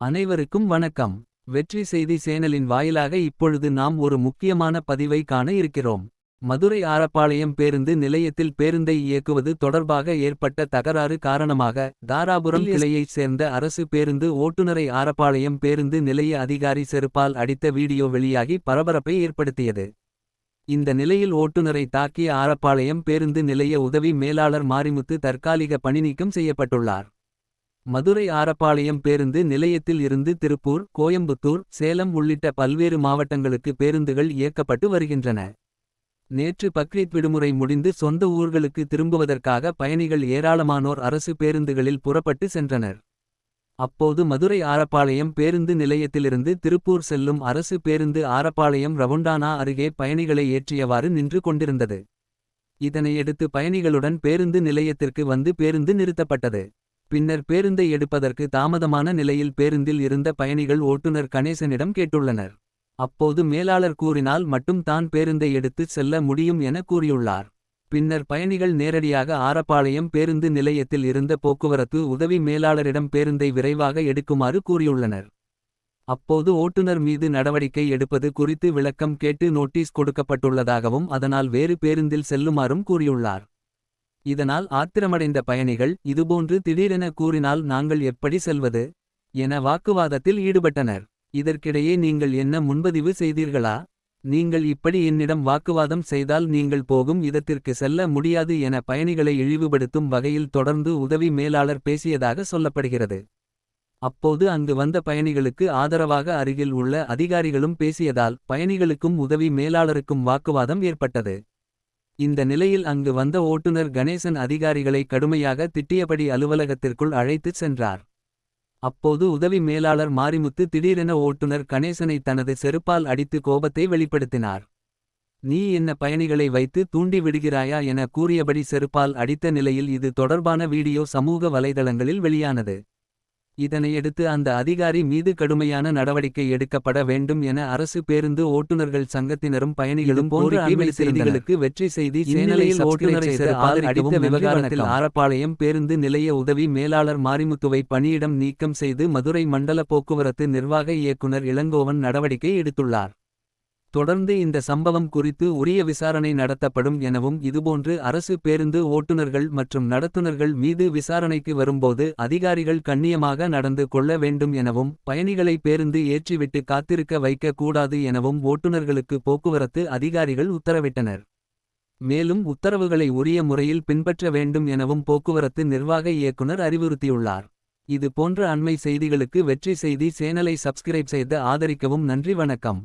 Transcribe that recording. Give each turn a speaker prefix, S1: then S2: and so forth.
S1: அனைவருக்கும் வணக்கம். வெற்றி செய்தி சேனலின் வாயிலாக இப்பொழுது நாம் ஒரு முக்கியமான பதிவை காண இருக்கிறோம். மதுரை ஆரப்பாளையம் பேருந்து நிலையத்தில் பேருந்தை இயக்குவது தொடர்பாக ஏற்பட்ட தகராறு காரணமாக தாராபுரம் கிளையைச் சேர்ந்த அரசு பேருந்து ஓட்டுநரை ஆரப்பாளையம் பேருந்து நிலைய அதிகாரி செருப்பால் அடித்த வீடியோ வெளியாகி பரபரப்பை ஏற்படுத்தியது. இந்த நிலையில் ஓட்டுநரை தாக்கிய ஆரப்பாளையம் பேருந்து நிலைய உதவி மேலாளர் மாரிமுத்து தற்காலிக பணிநீக்கம் செய்யப்பட்டுள்ளார். மதுரை ஆரப்பாளையம் பேருந்து நிலையத்தில் இருந்து திருப்பூர் கோயம்புத்தூர் சேலம் உள்ளிட்ட பல்வேறு மாவட்டங்களுக்கு பேருந்துகள் இயக்கப்பட்டு வருகின்றன. நேற்று பக்ரீத் விடுமுறை முடிந்து சொந்த ஊர்களுக்கு திரும்புவதற்காக பயணிகள் ஏராளமானோர் அரசு பேருந்துகளில் புறப்பட்டு சென்றனர். அப்போது மதுரை ஆரப்பாளையம் பேருந்து நிலையத்திலிருந்து திருப்பூர் செல்லும் அரசு பேருந்து ஆரப்பாளையம் ரவுண்டானா அருகே பயணிகளை ஏற்றியவாறு நின்று கொண்டிருந்தது. இதனையடுத்து பயணிகளுடன் பேருந்து நிலையத்திற்கு வந்து பேருந்து நிறுத்தப்பட்டது. பின்னர் பேருந்தை எடுப்பதற்கு தாமதமான நிலையில் பேருந்தில் இருந்த பயணிகள் ஓட்டுநர் கணேசனிடம் கேட்டுள்ளனர். அப்போது மேலாளர் கூறினால் மட்டும் தான் பேருந்தை எடுத்துச் செல்ல முடியும் என கூறியுள்ளார். பின்னர் பயணிகள் நேரடியாக ஆரப்பாளையம் பேருந்து நிலையத்தில் இருந்த போக்குவரத்து உதவி மேலாளரிடம் பேருந்தை விரைவாக எடுக்குமாறு கூறியுள்ளனர். அப்போது ஓட்டுநர் மீது நடவடிக்கை எடுப்பது குறித்து விளக்கம் கேட்டு நோட்டீஸ் கொடுக்கப்பட்டுள்ளதாகவும் அதனால் வேறு பேருந்தில் செல்லுமாறும் கூறியுள்ளார். இதனால் ஆத்திரமடைந்த பயணிகள் இதுபோன்று திடீரென கூறினால் நாங்கள் எப்படி செல்வது? என வாக்குவாதத்தில் ஈடுபட்டனர். இதற்கிடையே நீங்கள் என்ன முன்பதிவு செய்தீர்களா? நீங்கள் இப்படி என்னிடம் வாக்குவாதம் செய்தால் நீங்கள் போகும் இதத்திற்கு செல்ல முடியாது என பயணிகளை இழிவுபடுத்தும் வகையில் தொடர்ந்து உதவி மேலாளர் பேசியதாக சொல்லப்படுகிறது. அப்போது அங்கு வந்த பயணிகளுக்கு ஆதரவாக அருகில் உள்ள அதிகாரிகளும் பேசியதால் பயணிகளுக்கும் உதவி மேலாளருக்கும் வாக்குவாதம் ஏற்பட்டது. இந்த நிலையில் அங்கு வந்த ஓட்டுநர் கணேசன் அதிகாரிகளை கடுமையாக திட்டியபடி அலுவலகத்திற்குள் அழைத்துச் சென்றார். அப்போது உதவி மேலாளர் மாரிமுத்து திடீரென ஓட்டுநர் கணேசனை தனது செருப்பால் அடித்து கோபத்தை வெளிப்படுத்தினார். நீ என்ன பயணிகளை வைத்து தூண்டி விடுகிறாயா என கூறியபடி செருப்பால் அடித்த நிலையில் இது தொடர்பான வீடியோ சமூக வலைதளங்களில் வெளியானது. இதனையடுத்து அந்த அதிகாரி மீது கடுமையான நடவடிக்கை எடுக்கப்பட வேண்டும் என அரசு பேருந்து ஓட்டுநர்கள் சங்கத்தினரும் பயணிகளும் செய்திகளுக்கு வெற்றி செய்தி சேனலில் ஓட்டுநரை அடித்த விவகாரத்தில் ஆரப்பாளையம் பேருந்து நிலைய உதவி மேலாளர் மாரிமுத்துவை பணியிடம் நீக்கம் செய்து மதுரை மண்டல போக்குவரத்து நிர்வாக இயக்குனர் இளங்கோவன் நடவடிக்கை எடுத்துள்ளார். தொடர்ந்து இந்த சம்பவம் குறித்து உரிய விசாரணை நடத்தப்படும் எனவும் இதுபோன்று அரசு பேருந்து ஓட்டுநர்கள் மற்றும் நடத்துனர்கள் மீது விசாரணைக்கு வரும்போது அதிகாரிகள் கண்ணியமாக நடந்து கொள்ள வேண்டும் எனவும் பயணிகளை பேருந்து ஏற்றிவிட்டு காத்திருக்க வைக்க கூடாது எனவும் ஓட்டுநர்களுக்கு போக்குவரத்து அதிகாரிகள் உத்தரவிட்டனர். மேலும் உத்தரவுகளை உரிய முறையில் பின்பற்ற வேண்டும் எனவும் போக்குவரத்து நிர்வாக இயக்குனர் அறிவுறுத்தியுள்ளார். இது போன்ற அண்மை செய்திகளுக்கு வெற்றி செய்தி சேனலை சப்ஸ்கிரைப் செய்து ஆதரிக்கவும் நன்றி வணக்கம்.